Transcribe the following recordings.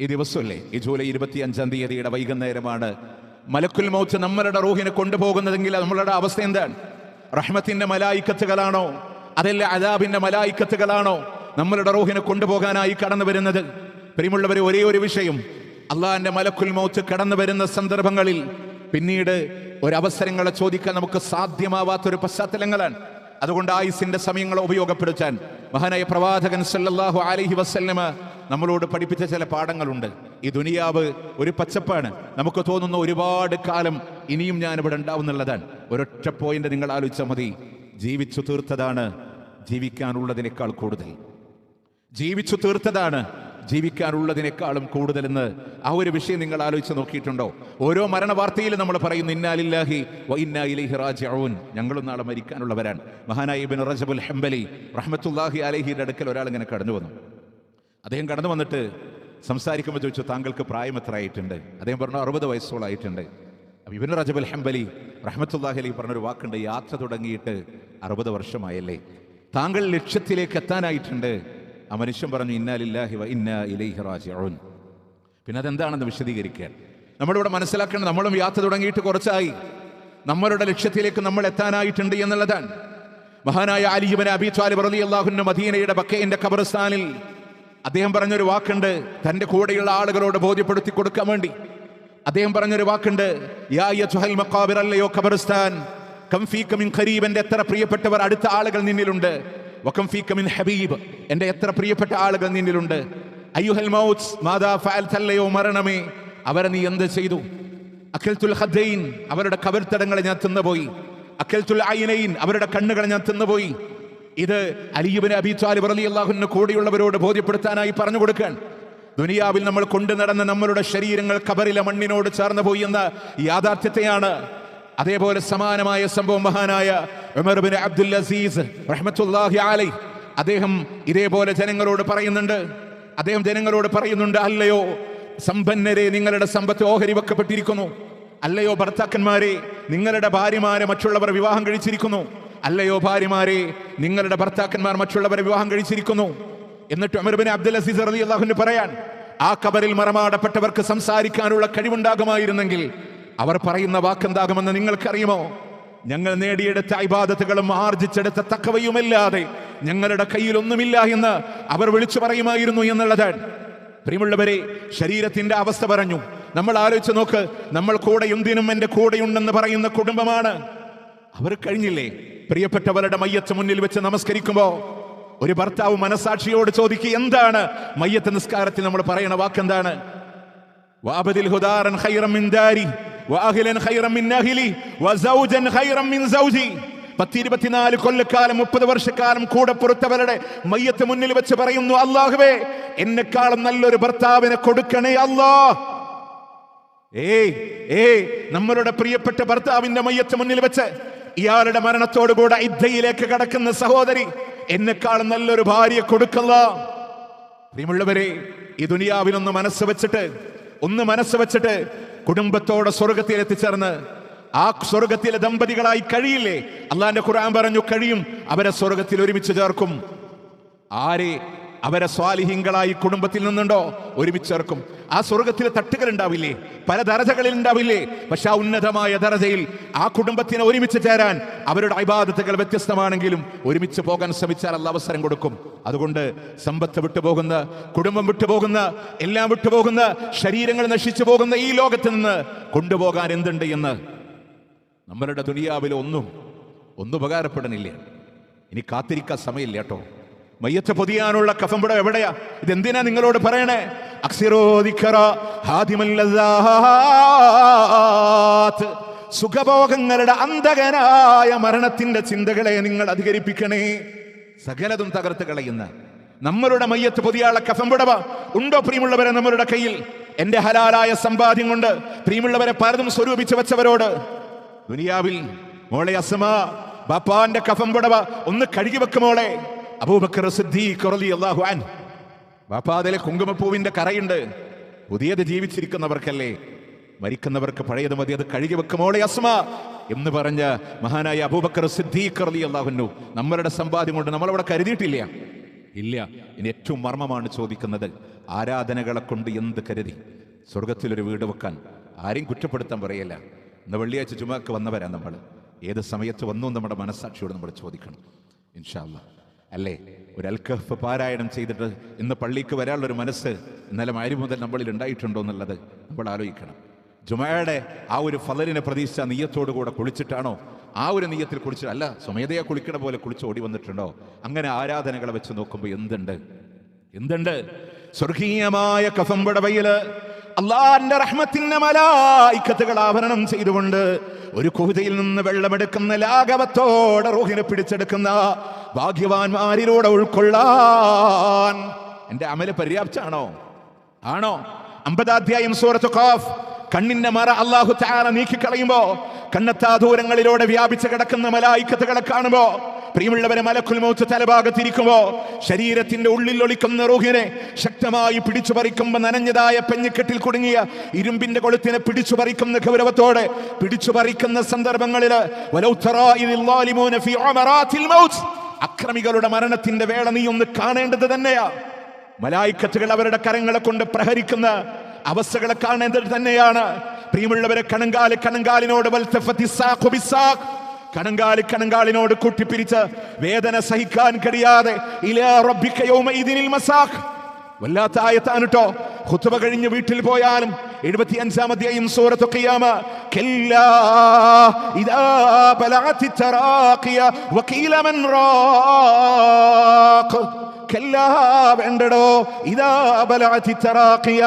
ഈ ദിവസമല്ലേ? ഈ ജൂലൈ ഇരുപത്തി അഞ്ചാം തീയതിയുടെ വൈകുന്നേരമാണ്. മലക്കുൽ മൗത്ത് നമ്മളുടെ റൂഹിനെ കൊണ്ടുപോകുന്നതെങ്കിൽ നമ്മളുടെ അവസ്ഥ എന്താണ്? റഹ്മത്തിന്റെ മലായിക്കത്തുകളാണോ? അതല്ല അദാബിന്റെ മലായിക്കത്തുകളാണോ നമ്മളുടെ റൂഹിനെ കൊണ്ടുപോകാനായി കടന്നു വരുന്നത്? പ്രിയമുള്ളവരെ ഒരേ ഒരു വിഷയം. അള്ളാഹിന്റെ മലക്കുൽ മൗത്ത് കടന്നു വരുന്ന സന്ദർഭങ്ങളിൽ പിന്നീട് ഒരവസരങ്ങളെ ചോദിക്കാൻ നമുക്ക് സാധ്യമാവാത്തൊരു പശ്ചാത്തലങ്ങളാണ്. അതുകൊണ്ട് ആയുസിന്റെ സമയങ്ങളെ ഉപയോഗപ്പെടുത്താൻ മഹാനായ പ്രവാചകൻ സല്ലാഹു അലഹി വസല്ലമ നമ്മളോട് പഠിപ്പിച്ച ചില പാഠങ്ങളുണ്ട്. ഈ ദുനിയാവ് ഒരു പച്ചപ്പാണ്. നമുക്ക് തോന്നുന്ന ഒരുപാട് കാലം ഇനിയും ഞാൻ ഇവിടെ ഉണ്ടാവുന്നുള്ളതാണ്. ഒരൊറ്റ പോയിന്റ് നിങ്ങൾ ആലോചിച്ചാൽ മതി. ജീവിച്ചു തീർത്തതാണ് ജീവിക്കാനുള്ളതിനേക്കാൾ കൂടുതൽ. ജീവിച്ചു തീർത്തതാണ് ജീവിക്കാനുള്ളതിനേക്കാളും കൂടുതലെന്ന് ആ ഒരു വിഷയം നിങ്ങൾ ആലോചിച്ച് നോക്കിയിട്ടുണ്ടോ? ഓരോ മരണ വാർത്തയിൽ നമ്മൾ പറയുന്നു ഇന്നാലില്ലാഹി ഇന്നാ ഇലൈഹി റാജിഊൻ. ഞങ്ങളും നാളെ മരിക്കാനുള്ളവരാണ്. മഹാനായ ഇബ്നു റജബുൽ ഹംബലി റഹ്മത്തുള്ളാഹി അലഹിയുടെ അടുക്കൽ ഒരാൾ ഇങ്ങനെ കടന്നു വന്നു അദ്ദേഹം കടന്നു വന്നിട്ട് സംസാരിക്കുമ്പോൾ ചോദിച്ചു താങ്കൾക്ക് പ്രായം എത്ര ആയിട്ടുണ്ട് അദ്ദേഹം പറഞ്ഞു അറുപത് വയസ്സോളായിട്ടുണ്ട്. അപ്പം ഇബിൻ അൽ ഹംബലി റഹ്മത്തുല്ലാഹി പറഞ്ഞൊരു വാക്കുണ്ട് യാത്ര തുടങ്ങിയിട്ട് അറുപത് വർഷമായല്ലേ? താങ്കൾ ലക്ഷ്യത്തിലേക്ക് എത്താനായിട്ടുണ്ട്. ആ മനുഷ്യൻ പറഞ്ഞു ഇന്നാലില്ലാഹി വ ഇന്നാ ഇലൈഹി റാജിഊൻ. പിന്നെ അതെന്താണെന്ന് വിശദീകരിക്കാൻ. നമ്മളിവിടെ മനസ്സിലാക്കേണ്ടത് നമ്മളും യാത്ര തുടങ്ങിയിട്ട് കുറച്ചായി. നമ്മളുടെ ലക്ഷ്യത്തിലേക്ക് നമ്മൾ എത്താനായിട്ടുണ്ട് എന്നുള്ളതാണ്. മഹാനായ അലിബൻ അബി ത്വാലിബ് അള്ളാഹുന്ന മദീനയുടെ ബക്കയിന്റെ ഖബർസ്ഥാനിൽ അദ്ദേഹം പറഞ്ഞൊരു വാക്കുണ്ട് തന്റെ കൂടെയുള്ള ആളുകളോട് ബോധ്യപ്പെടുത്തി കൊടുക്കാൻ വേണ്ടി. അദ്ദേഹം പറഞ്ഞൊരു വാക്കുണ്ട് അല്ലയോ ഖബർസ്ഥാൻ കം ഫീക മിൻ ഖരീബ് എന്റെ എത്ര പ്രിയപ്പെട്ടവർ അടുത്ത ആളുകൾ നിന്നിലുണ്ട്. വകം ഫീക മിൻ ഹബീബ് എന്റെ എത്ര പ്രിയപ്പെട്ട ആളുകൾ നിന്നിലുണ്ട്. അയ്യുഹൽ മാതാ മരണമേ അവരെ നീ എന്ത് ചെയ്തു? അഖൽത്തുൽ ഖദ്ദൈൻ അവരുടെ കവർത്തടങ്ങളെ ഞാൻ തിന്നുപോയി. അഖൽത്തുൽ ഐനൈൻ അവരുടെ കണ്ണുകളെ ഞാൻ തിന്നുപോയി. ഇത് അലിയുബിന് അബി താലിബ് അലി അള്ളാഹുന് കൂടെയുള്ളവരോട് ബോധ്യപ്പെടുത്താനായി പറഞ്ഞു കൊടുക്കാൻ. ദുനിയാവിൽ നമ്മൾ കൊണ്ടു നടന്ന നമ്മളുടെ ശരീരങ്ങൾ കബറിലെ മണ്ണിനോട് ചേർന്ന് പോയി എന്ന യാഥാർത്ഥ്യത്തെയാണ് അതേപോലെ സമാനമായ സംഭവം മഹാനായ ഉമർ ബിൻ അബ്ദുൽ അസീസ് റഹ്മത്തുല്ലാഹി അലൈഹി. അദ്ദേഹം ഇതേപോലെ ജനങ്ങളോട് പറയുന്നുണ്ട്. അദ്ദേഹം ജനങ്ങളോട് പറയുന്നുണ്ട് അല്ലയോ സമ്പന്നരെ നിങ്ങളുടെ സമ്പത്ത് ഓഹരി വെക്കപ്പെട്ടിരിക്കുന്നു. അല്ലയോ ഭർത്താക്കന്മാരെ നിങ്ങളുടെ ഭാര്യമാരെ മറ്റുള്ളവർ വിവാഹം കഴിച്ചിരിക്കുന്നു. അല്ലയോ ഭാര്യമാരെ നിങ്ങളുടെ ഭർത്താക്കന്മാർ മറ്റുള്ളവരെ വിവാഹം കഴിച്ചിരിക്കുന്നു. എന്നിട്ട് അമർബിൻ അബ്ദുൽ അസീസ് അലി അള്ളാഹുന് പറയാൻ ആ കബറിൽ മറമാടപ്പെട്ടവർക്ക് സംസാരിക്കാനുള്ള കഴിവുണ്ടാകുമായിരുന്നെങ്കിൽ അവർ പറയുന്ന വാക്കെന്താകുമെന്ന് നിങ്ങൾക്കറിയുമോ? ഞങ്ങൾ നേടിയെടുത്ത ഇബാദത്തുകളും ആർജിച്ചെടുത്ത തക്കവയുമല്ലാതെ ഞങ്ങളുടെ കയ്യിൽ ഒന്നുമില്ല എന്ന് അവർ വിളിച്ചു പറയുമായിരുന്നു എന്നുള്ളതാണ്. പ്രിയമുള്ളവരെ ശരീരത്തിന്റെ അവസ്ഥ പറഞ്ഞു. നമ്മൾ ആലോചിച്ച് നോക്ക് നമ്മൾ കൂടെ എന്തിനും എന്റെ കൂടെയുണ്ടെന്ന് പറയുന്ന കുടുംബമാണ് അവർ കഴിഞ്ഞില്ലേ? പ്രിയപ്പെട്ടവരുടെ മയ്യത്ത് മുന്നിൽ വെച്ച് നമസ്കരിക്കുമ്പോൾ ഒരു ഭർത്താവ് മനസാക്ഷിയോട് ചോദിക്കുക എന്താണ്? മയ്യത്ത് നിസ്കാരത്തിൽ നമ്മൾ പറയണ വാക്കെന്താണ്? വാബദിൽ ഹുദാറൻ ഖൈറൻ മിൻ ദാരി വാഹിലൻ ഖൈറൻ മിൻ അഹ്ലി വസൗജൻ ഖൈറൻ മിൻ സൗജി. പത്തിരുപത്തിനാല് കൊല്ലക്കാലം മുപ്പത് വർഷക്കാലം കൂടെ പുറത്തവരുടെ മയ്യത്ത് മുന്നിൽ വെച്ച് പറയുന്നു അള്ളാഹുവേ എന്നെക്കാളും നല്ലൊരു ഭർത്താവിനെ കൊടുക്കണേ അല്ലാ. ഏയ് ഏയ് നമ്മളുടെ പ്രിയപ്പെട്ട ഭർത്താവിന്റെ മയ്യത്ത് മുന്നിൽ വെച്ച് ഇയാളുടെ മരണത്തോടുകൂടെ ഇദ്ധയിലേക്ക് കടക്കുന്ന സഹോദരി എന്നെക്കാളും നല്ലൊരു ഭാര്യ കൊടുക്കല്ല. പ്രിയമുള്ളവരെ ഈ ദുനിയാവിനൊന്ന് മനസ്സ് വെച്ചിട്ട് ഒന്ന് മനസ്സ് വെച്ചിട്ട് കുടുംബത്തോടെ സ്വർഗത്തിൽ എത്തിച്ചേർന്ന് ആ സ്വർഗത്തിലെ ദമ്പതികളായി കഴിയില്ലേ? അള്ളാന്റെ ഖുർആൻ പറഞ്ഞു കഴിയും. അവരെ സ്വർഗത്തിൽ ഒരുമിച്ച് ചേർക്കും. ആരെ അവരെ സ്വാലിഹിങ്ങളായി കുടുംബത്തിൽ നിന്നുണ്ടോ? ഒരുമിച്ച് ചേർക്കും. ആ സ്വർഗത്തിലെ തട്ടുകൾ ഉണ്ടാവില്ലേ? പല ദരജകളിൽ ഉണ്ടാവില്ലേ? പക്ഷെ ആ ഉന്നതമായ ദരജയിൽ ആ കുടുംബത്തിന് ഒരുമിച്ച് ചേരാൻ അവരുടെ അഭിബാധത്തുകൾ വ്യത്യസ്തമാണെങ്കിലും ഒരുമിച്ച് പോകാൻ ശ്രമിച്ചാൽ അല്ല അവസരം കൊടുക്കും. അതുകൊണ്ട് സമ്പത്ത് വിട്ടുപോകുന്ന കുടുംബം വിട്ടുപോകുന്ന എല്ലാം വിട്ടുപോകുന്ന ശരീരങ്ങൾ നശിച്ചു പോകുന്ന ഈ ലോകത്ത് നിന്ന് കൊണ്ടുപോകാൻ എന്തുണ്ട് എന്ന് നമ്മളുടെ ദുനിയാവിൽ ഒന്നും ഒന്നും ഇനി കാത്തിരിക്കാൻ സമയമില്ല കേട്ടോ. മയ്യത്ത് പൊതിയാനുള്ള കഫമ്പടം എവിടെയാ? ഇതെന്തിനാ നിങ്ങളോട് പറയണേ? സുഖഭോഗങ്ങളുടെ അന്തകനായ മരണത്തിന്റെ ചിന്തകളെ നിങ്ങൾ അധികരിപ്പിക്കണേ. സകലതും തകർത്ത് കളയുന്ന. നമ്മളുടെ മയ്യത്ത് പൊതിയാളെ കഫമ്പുടവ ഉണ്ടോ പ്രിയമുള്ളവരെ നമ്മളുടെ കയ്യിൽ? എന്റെ ഹലാലായ സമ്പാദ്യം കൊണ്ട് പ്രിയമുള്ളവരെ പലതും സ്വരൂപിച്ച് വെച്ചവരോട്. ദുനിയാവിൽ മോളെ അസമ ബാപ്പാന്റെ കഫമ്പുടവ ഒന്ന് കഴുകി വെക്കുമോളെ അബൂബക്കർ സിദ്ദീഖ് അൻ കുങ്കുമപ്പൂവിന്റെ കറയുണ്ട് പുതിയത് ജീവിച്ചിരിക്കുന്നവർക്കല്ലേ? മരിക്കുന്നവർക്ക് പഴയത് മതി അത് കഴുകി വെക്കുമോളെ അസ്മ എന്ന് പറഞ്ഞ മഹാനായ അബൂബക്കർ സിദ്ദീഖ് അലി അള്ളാഹുനു നമ്മളുടെ സമ്പാദ്യം കൊണ്ട് നമ്മളവിടെ കരുതിയിട്ടില്ല. ഇല്ല ഇനി ഏറ്റവും മർമ്മമാണ് ചോദിക്കുന്നത്. ആരാധനകളെ കൊണ്ട് എന്ത് കരുതി? സ്വർഗത്തിലൊരു വീട് വെക്കാൻ ആരെയും കുറ്റപ്പെടുത്താൻ പറയല്ല. ഇന്ന് വെള്ളിയാഴ്ച ചുമക്ക് വന്നവരാ നമ്മൾ ഏത് സമയത്ത് വന്നു നമ്മുടെ മനസ്സാക്ഷിയോട് നമ്മൾ ചോദിക്കണം. ഇൻഷാല്ല അല്ലേ? ഒരു അൽക്കഹഫ് പാരായണം ചെയ്തിട്ട് ഇന്ന് പള്ളിക്ക് വരാനുള്ളൊരു മനസ്സ് ഇന്നലെ മാരി മുതൽ നമ്മളിൽ ഉണ്ടായിട്ടുണ്ടോ എന്നുള്ളത് നമ്മൾ ആലോചിക്കണം. ജുമയുടെ ആ ഒരു ഫലരിനെ പ്രതീക്ഷിച്ച നീയത്തോടു കൂടെ കുളിച്ചിട്ടാണോ? ആ ഒരു നീയത്തിൽ കുളിച്ചിട്ട് അല്ല സ്വമേധയാ കുളിക്കണ പോലെ കുളിച്ച് ഓടി വന്നിട്ടുണ്ടോ? അങ്ങനെ ആരാധനകളെ വെച്ച് നോക്കുമ്പോൾ എന്തുണ്ട്? എന്തുണ്ട്? സ്വർഗീയമായ കഫമ്പടവയിൽ അള്ളാന്റെ റഹ്മത്തിന്റെ മലായിക്കത്തുകൾ ആവരണം ചെയ്തുകൊണ്ട് ഒരു കുഹുതയിൽ നിന്ന് വെള്ളമെടുക്കുന്ന ലാഘവത്തോടെ റൂഹിനെ പിടിച്ചെടുക്കുന്ന ഭാഗ്യവാന്മാരിലൂടെ ഉൾക്കൊള്ളാൻ എന്റെ അമൽ പര്യാപ്തമാണോ? ആണോ? അമ്പതാധ്യായം സൂറത്ത് ഖാഫ്. കണ്ണിന്റെ മറ അള്ളാഹു താര നീക്കിക്കളയുമ്പോ കണ്ണെത്താ ദൂരങ്ങളിലൂടെ വ്യാപിച്ചു കിടക്കുന്ന മലായിക്കത്തുകളെ കാണുമ്പോ പ്രിയമുള്ളവരെ മലക്കുൽ മൗത്ത് തലഭാഗത്തിരിക്കുമ്പോ ശരീരത്തിന്റെ ഉള്ളിൽ ഒളിക്കുന്ന റൂഹിനെ ശക്തമായി പിടിച്ചു പറിക്കുമ്പോ നനഞ്ഞതായ പെഞ്ഞിക്കെട്ടിൽ കുടുങ്ങിയ ഇരുമ്പിന്റെ കൊളുത്തിനെ പിടിച്ചു പറിക്കുന്ന ഗൗരവത്തോടെ പിടിച്ചു പറിക്കുന്ന മൗത്ത് അക്രമികളുടെ മരണത്തിന്റെ വേള നീ ഒന്ന് കാണേണ്ടത് തന്നെയാ. മലായിക്കത്തുകൾ അവരുടെ കരങ്ങളെ കൊണ്ട് പ്രഹരിക്കുന്ന അവസ്ഥകളെ കാണേണ്ടത് തന്നെയാണ്. പ്രിയമുള്ളവരെ കണങ്കാൽ കണങ്കാലിനോട് കണങ്കാലി കണങ്കാലിനോട് കൂട്ടിപ്പിരിച്ച് വേദന സഹിക്കാൻ കഴിയാതെ വല്ലാത്ത ആയത്താണ് കേട്ടോ ഖുത്ബ കഴിഞ്ഞ് വീട്ടിൽ പോയാലും എഴുപത്തി അഞ്ചാമത്തെയും സൂറത്ത് ഖിയാമ കല്ലാ ഇദാ ബലഅത്തി തറാഖിയ വഖീല മൻ റാഖ് കല്ലാ വേണ്ടടോ? ഇതാ ബലഅത്തി തറാഖിയ.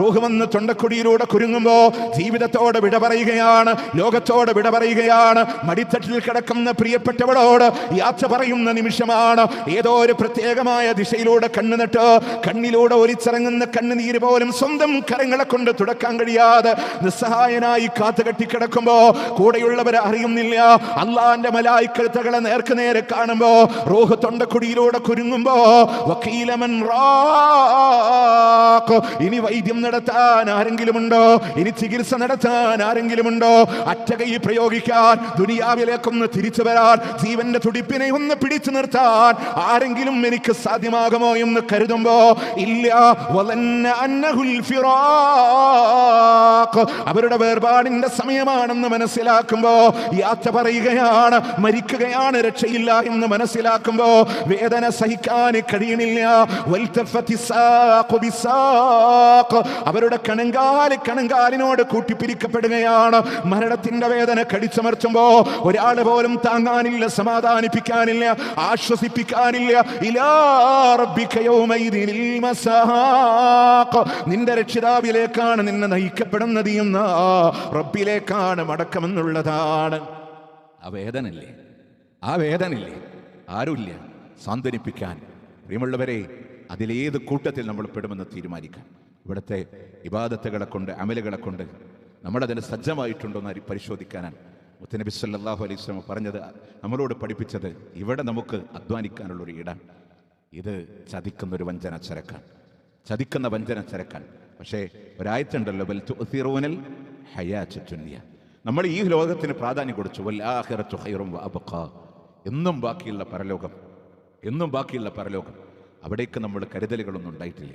റൂഹ് വന്ന് തൊണ്ടക്കുടിയിലൂടെ കുരുങ്ങുമ്പോ ജീവിതത്തോട് വിട പറയുകയാണ് ലോകത്തോട് വിട പറയുകയാണ്. മടിത്തട്ടിൽ കിടക്കുന്ന പ്രിയപ്പെട്ടവളോട് യാത്ര പറയുന്ന നിമിഷമാണ്. ഏതോ ഒരു പ്രത്യേകമായ ദിശയിലൂടെ കണ്ണുനട്ട് കണ്ണിലൂടെ ഒലിച്ചിറങ്ങുന്ന കണ്ണുനീര് പോലും സ്വന്തം കരങ്ങളെ കൊണ്ട് തുടക്കാൻ കഴിയാതെ നിസ്സഹായനായി കാത്തുകെട്ടി കിടക്കുമ്പോ കൂടെയുള്ളവരെ അറിയുന്നില്ല. അള്ളാന്റെ മലായിക്കഴുത്തകളെ നേർക്കുനേരെ കാണുമ്പോ റോഹ് തൊണ്ടക്കുടിയിലൂടെ കുരുങ്ങുമ്പോ. ഇനി വൈദ്യം നടത്താൻ ആരെങ്കിലും ഉണ്ടോ ഇനി ചികിത്സ നടത്താൻ ആരെങ്കിലും ഉണ്ടോ അറ്റകൈ പ്രയോഗിക്കാൻ ദുനിയാവിലേക്കൊന്ന് തിരിച്ചു വരാൻ ജീവന്റെ തുടിപ്പിനെ ഒന്ന് പിടിച്ചു നിർത്താൻ ആരെങ്കിലും എനിക്ക് സാധ്യമാകുമോ എന്ന് കരുതുമ്പോ ഇല്ല. അവരുടെ വേർപാടിന്റെ സമയമാണെന്ന് മനസ്സിലാക്കുമ്പോ യാത്ര പറയുകയാണ് മരിക്കുകയാണ് രക്ഷയില്ല എന്ന് മനസ്സിലാക്കുമ്പോ വേദന സഹിക്കാൻ കഴിയണില്ല. അവരുടെ കണങ്കാൽ കണങ്കാലിനോട് കൂട്ടിപ്പിരിക്കപ്പെടുകയാണ്. മരണത്തിന്റെ വേദന കടിച്ചമർത്തുമ്പോ ഒരാൾ പോലും താങ്ങാനില്ല സമാധാനിപ്പിക്കാനില്ല ആശ്വസിപ്പിക്കാനില്ല. നിന്റെ രക്ഷിതാവിലേക്കാണ് നിന്നെ നയിക്കപ്പെടുന്നത് എന്ന റബ്ബിലേക്കാണ് മടക്കമെന്നുള്ളതാണ്. ആ വേദനല്ലേ ആ വേദനല്ലേ ആരുമില്ല. സാന്ത്വനിപ്പിക്കാൻ. പ്രിയമുള്ളവരെ അതിലേത് കൂട്ടത്തിൽ നമ്മൾ പെടുമെന്ന് തീരുമാനിക്കാം. ഇവിടുത്തെ ഇബാദത്തുകളെ കൊണ്ട് അമലുകളെ കൊണ്ട് നമ്മളതിന് സജ്ജമായിട്ടുണ്ടോ എന്ന് പരിശോധിക്കാനാണ്. മുത്തനബി സല്ലല്ലാഹു അലൈഹി വസല്ലം പറഞ്ഞത് നമ്മളോട് പഠിപ്പിച്ചത് ഇവിടെ നമുക്ക് അധ്വാനിക്കാനുള്ളൊരു ഇടാൻ ഇത് ചതിക്കുന്ന ഒരു വഞ്ചന ചരക്കാണ്. ചതിക്കുന്ന വഞ്ചന ചരക്കാണ്. പക്ഷേ ഒരായത്തുണ്ടല്ലോ ബൽ ഹയാ ഹയാത്ത നമ്മൾ ഈ ലോകത്തിന് പ്രാധാന്യം കൊടുത്തു വൽ ഹൈറും ഖൈറും വഅബ്ഖാ എന്നും ബാക്കിയുള്ള പരലോകം എന്നും ബാക്കിയുള്ള പരലോകം. അവിടേക്ക് നമ്മൾ കരുതലുകളൊന്നും ഉണ്ടായിട്ടില്ല?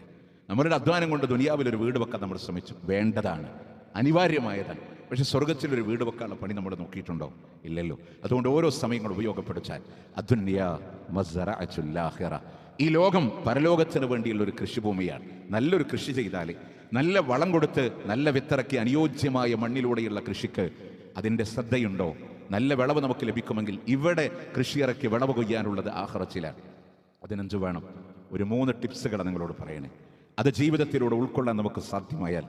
നമ്മളുടെ അധ്വാനം കൊണ്ട് ദുനിയാവിൽ ഒരു വീട് വെക്കാൻ നമ്മൾ ശ്രമിച്ചു. വേണ്ടതാണ്. അനിവാര്യമായതാണ്. പക്ഷെ സ്വർഗത്തിൽ ഒരു വീട് വെക്കാനുള്ള പണി നമ്മൾ നോക്കിയിട്ടുണ്ടോ? ഇല്ലല്ലോ. അതുകൊണ്ട് ഓരോ സമയങ്ങൾ ഉപയോഗപ്പെടുത്താൻ. അദ്വന്യ മസറ അച്ചുല്ലാഹിറ ഈ ലോകം പരലോകത്തിന് വേണ്ടിയുള്ള ഒരു കൃഷിഭൂമിയാണ്. നല്ലൊരു കൃഷി ചെയ്താൽ നല്ല വളം കൊടുത്ത് നല്ല വിത്തിറക്കി അനുയോജ്യമായ മണ്ണിലൂടെയുള്ള കൃഷിക്ക് അതിന്റെ ശ്രദ്ധയുണ്ടോ? നല്ല വിളവ് നമുക്ക് ലഭിക്കുമെങ്കിൽ ഇവിടെ കൃഷി ഇറക്കി വിളവ് കൊയ്യാനുള്ളത് ആഹ്റച്ചിലാണ്. അതിനഞ്ച് വേണം. ഒരു മൂന്ന് ടിപ്സുകൾ നിങ്ങളോട് പറയണേ. അത് ജീവിതത്തിലൂടെ ഉൾക്കൊള്ളാൻ നമുക്ക് സാധ്യമായാൽ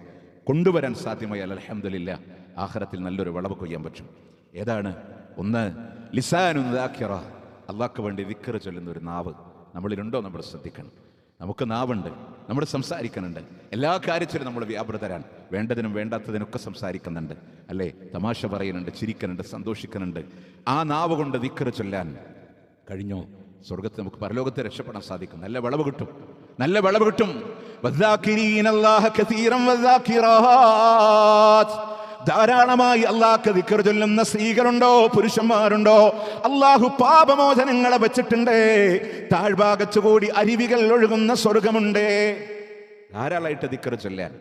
കൊണ്ടുവരാൻ സാധ്യമായാൽ അലഹമില്ല ആഹാരത്തിൽ നല്ലൊരു വിളവ് കൊയ്യാൻ പറ്റും. ഏതാണ്? ഒന്ന് ലിസാനു ദാക്കിറ അള്ളാഹ്ക്ക് വേണ്ടി വിക്കറ് ചൊല്ലുന്ന ഒരു നാവ് നമ്മളിലുണ്ടോ നമ്മൾ ശ്രദ്ധിക്കണം. നമുക്ക് നാവുണ്ട്. നമ്മൾ സംസാരിക്കുന്നുണ്ട്. എല്ലാ കാര്യത്തിലും നമ്മൾ വ്യാപൃതരാണ്. വേണ്ടതിനും വേണ്ടാത്തതിനൊക്കെ സംസാരിക്കുന്നുണ്ട്. അല്ലേ? തമാശ പറയുന്നുണ്ട് ചിരിക്കുന്നുണ്ട് സന്തോഷിക്കുന്നുണ്ട്. ആ നാവ് കൊണ്ട് ദിക്കറ് ചൊല്ലാൻ കഴിഞ്ഞോ? സ്വർഗത്ത് നമുക്ക് പരലോകത്തെ രക്ഷപ്പെടാൻ സാധിക്കും. നല്ല വിളവ് കിട്ടും. നല്ല വിളവ് കിട്ടും. ധാരാളമായി അള്ളാഹ്ക്ക് ദിക്കർ ചൊല്ലുന്ന സ്ത്രീകളുണ്ടോ പുരുഷന്മാരുണ്ടോ? അള്ളാഹു പാപമോചനങ്ങളെ വെച്ചിട്ടുണ്ട്. താഴ്ഭാഗത്തുകൂടി അരുവികൾ ഒഴുകുന്ന സ്വർഗമുണ്ട്. ധാരാളമായിട്ട് ദിക്കർ ചൊല്ലാൻ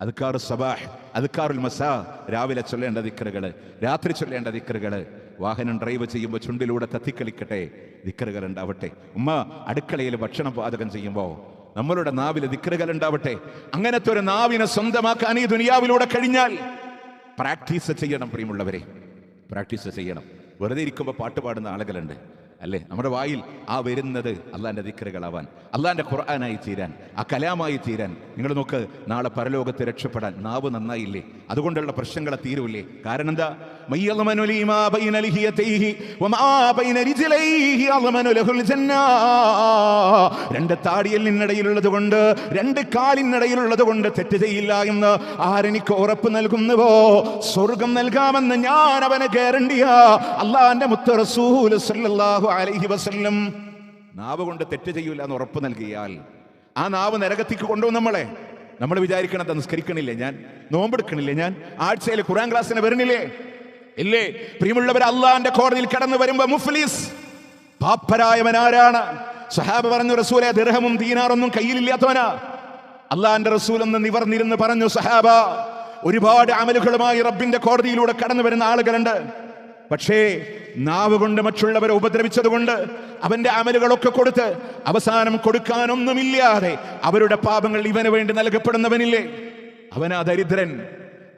അതുക്കാർ സബാഹ് അതുക്കാറുൽ മസാ രാവിലെ ചൊല്ലേണ്ട ദിക്കറുകൾ രാത്രി ചൊല്ലേണ്ട ദിക്കറുകൾ വാഹനം ഡ്രൈവ് ചെയ്യുമ്പോൾ ചുണ്ടിലൂടെ തത്തിക്കളിക്കട്ടെ ദിക്കറുകൾ ഉണ്ടാവട്ടെ. ഉമ്മ അടുക്കളയിൽ ഭക്ഷണം പാചകം ചെയ്യുമ്പോൾ നമ്മളുടെ നാവിൽ ദിക്കറുകൾ ഉണ്ടാവട്ടെ. അങ്ങനത്തെ ഒരു നാവിനെ സ്വന്തമാക്കാൻ ഈ ദുനിയാവിലൂടെ കഴിഞ്ഞാൽ പ്രാക്ടീസ് ചെയ്യണം പ്രിയമുള്ളവരെ. പ്രാക്ടീസ് ചെയ്യണം. വെറുതെ ഇരിക്കുമ്പോൾ പാട്ട് പാടുന്ന ആളുകളുണ്ട് അല്ലേ? നമ്മുടെ വായിൽ ആ വരുന്നത് അള്ളാന്റെ ദിക്കറുകളാവാൻ അള്ളാന്റെ ഖുർആനായി തീരാൻ ആ കലാമായി തീരാൻ. നിങ്ങൾ നോക്ക് നാളെ പരലോകത്ത് രക്ഷപ്പെടാൻ നാവ് നന്നായില്ലേ? അതുകൊണ്ടുള്ള പ്രശ്നങ്ങളെ തീരുമില്ലേ കാരണം എന്താ? രണ്ട് താടിയലിനിടയിലുള്ളത് കൊണ്ട് രണ്ട് കാലിനിടയിലുള്ളത് കൊണ്ട് തെറ്റ് ചെയ്യില്ല എന്ന് ആരെനിക്ക് ഉറപ്പ് നൽകുന്നുവോ? സ്വർഗം നൽകാമെന്ന് ഞാൻ അവന് ഗ്യാരണ്ടിയാ. അള്ളാന്റെ മുത്ത അലൈഹി വസല്ലം നാവ് കൊണ്ട് തെറ്റ് ചെയ്യൂല എന്ന് ഉറപ്പ് നൽകിയാൽ ആ നാവ് നരകത്തിക്ക് കൊണ്ടുപോകും നമ്മളെ. നമ്മൾ വിചാരിക്കണത് നിസ്കരിക്കണില്ലേ ഞാൻ? നോമ്പെടുക്കണില്ലേ ഞാൻ? ആഴ്ചയിൽ ഖുറാൻ ക്ലാസ്സിന് വരണില്ലേ? ഇല്ലേ? പ്രിയമുള്ളവർ അള്ളാന്റെ കോടതിയിൽ കടന്നു വരുമ്പോ മുഫ്ലീസ് പാപ്പരായവൻ ആരാണ്? സഹാബ് പറഞ്ഞു റസൂലെ ദിർഹമും ദീനാറൊന്നും കയ്യിലില്ലാത്തവനാ. അള്ളാന്റെ റസൂൽ എന്ന് നിവർന്നിരുന്ന് പറഞ്ഞു സഹാബ ഒരുപാട് അമലുകളുമായി റബ്ബിന്റെ കോടതിയിലൂടെ കടന്നു വരുന്ന ആളുകളുണ്ട്. പക്ഷേ നാവ് കൊണ്ട് മറ്റുള്ളവരെ ഉപദ്രവിച്ചതുകൊണ്ട് അവന്റെ അമലുകളൊക്കെ കൊടുത്ത് അവസാനം കൊടുക്കാനൊന്നുമില്ലാതെ അവരുടെ പാപങ്ങൾ ഇവന് വേണ്ടി നൽകപ്പെടുന്നവനില്ലേ? അവനാ ദരിദ്രൻ.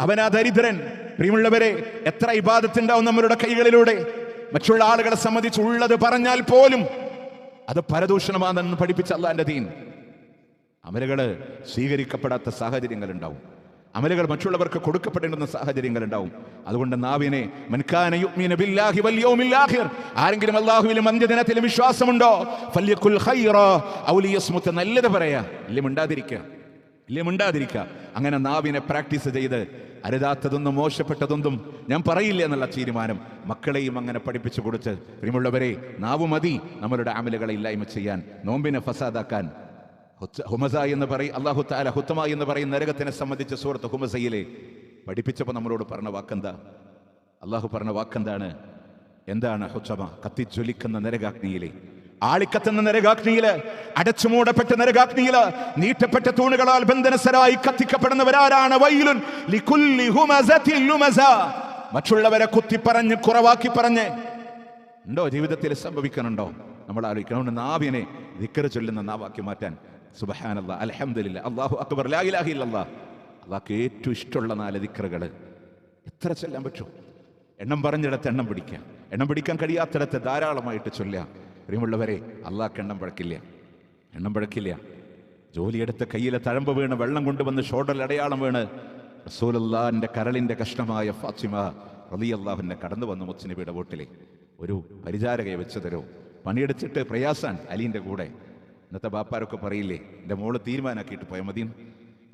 അവനാ ദരിദ്രൻ. പ്രിയമുള്ളവരെ എത്ര ഇബാദത്തുണ്ടാവും നമ്മളുടെ കൈകളിലൂടെ? മറ്റുള്ള ആളുകളെ സംബന്ധിച്ച് ഉള്ളത് പറഞ്ഞാൽ പോലും അത് പരദൂഷണമാണെന്ന് പഠിപ്പിച്ച അള്ളാന്റെ ദീൻ. അമലുകൾ സ്വീകരിക്കപ്പെടാത്ത സാഹചര്യങ്ങൾ ഉണ്ടാവും അമലുകൾ മറ്റുള്ളവർക്ക് കൊടുക്കപ്പെടേണ്ടുന്ന സാഹചര്യങ്ങൾ ഉണ്ടാവും അതുകൊണ്ട് നാവിനെ ആരെങ്കിലും അള്ളാഹുവിലും അന്ത്യദിനത്തിലും വിശ്വാസമുണ്ടോ? നല്ലത് പറയാ. ഇല്ലേ മിണ്ടാതിരിക്കുക ഇല്ലേ മിണ്ടാതിരിക്കുക അങ്ങനെ നാവിനെ പ്രാക്ടീസ് ചെയ്ത് അരുതാത്തതൊന്നും മോശപ്പെട്ടതൊന്നും ഞാൻ പറയില്ല എന്നുള്ള തീരുമാനം മക്കളെയും അങ്ങനെ പഠിപ്പിച്ചു കൊടുത്ത്. പ്രിയമുള്ളവരെ നാവ് മതി നമ്മളുടെ അമലുകളെ ഇല്ലായ്മ ചെയ്യാൻ നോമ്പിനെ ഫസാദാക്കാൻ. ഹുമസ എന്ന് പറയും അള്ളാഹു താല ഹുത്തമ എന്ന് പറയും നരകത്തിനെ സംബന്ധിച്ച് സുഹൃത്ത് ഹുമസയിലെ പഠിപ്പിച്ചപ്പോൾ നമ്മളോട് പറഞ്ഞ വാക്കെന്താ? അള്ളാഹു പറഞ്ഞ വാക്കെന്താണ്? എന്താണ് ഹുത്തമ? കത്തിച്ചൊലിക്കുന്ന നരകാഗ്നിയിലെ ആളിക്കത്തുന്ന നരകാഗ്നിയിൽ അടച്ചുമൂടപ്പെട്ട നരകാഗ്നിയിൽ നീട്ടപ്പെട്ട തൂണുകളാൽ ബന്ധനസരായി കത്തിക്കപ്പെടുന്നവരാരാണ്. മറ്റുള്ളവരെ കുത്തിപ്പറഞ്ഞ് കുറവാക്കി പറഞ്ഞ്. ഉണ്ടോ? ജീവിതത്തിൽ സംഭവിക്കാനുണ്ടോ നമ്മൾ ആലോചിക്കണം. നാവിനെ ദിക്കർ ചൊല്ലുന്ന നാവാക്കി മാറ്റാൻ. സുബഹാനല്ല. അലഹമില്ല അള്ളാഹു അക്ബർ. ലാ ഇലാഹ ഇല്ലല്ലാ. അള്ളാഹ്ക്ക് ഏറ്റവും ഇഷ്ടമുള്ള നാല് ദിക്കറുകൾ എത്ര ചൊല്ലാൻ പറ്റും? എണ്ണം പറഞ്ഞിടത്ത് എണ്ണം പിടിക്കാം. എണ്ണം പിടിക്കാൻ കഴിയാത്തിടത്ത് ധാരാളമായിട്ട് ചൊല്ലാം പ്രിയമുള്ളവരെ അള്ളാഹ്ക്ക് എണ്ണം പഴക്കില്ല. എണ്ണം പഴക്കില്ല. ജോലിയെടുത്ത് കയ്യിലെ തഴമ്പ് വീണ് വെള്ളം കൊണ്ടുവന്ന് ഷോഡൽ അടയാളം വീണ് റസൂലല്ലാന്റെ കരളിന്റെ കഷ്ണമായ ഫാത്തിമ റളിയല്ലാഹുവിനെ കടന്നു വന്നു മുത്തുനബിയുടെ വീട്ടിലെ. ഒരു പരിചാരകയെ വെച്ച് തരോ. പണിയെടുത്തിട്ട് പ്രയാസാൻ അലീന്റെ കൂടെ. ഇന്നത്തെ ബാപ്പാരൊക്കെ പറയില്ലേ എന്റെ മോൾ തീരുമാനാക്കിയിട്ട് പോയ മതി.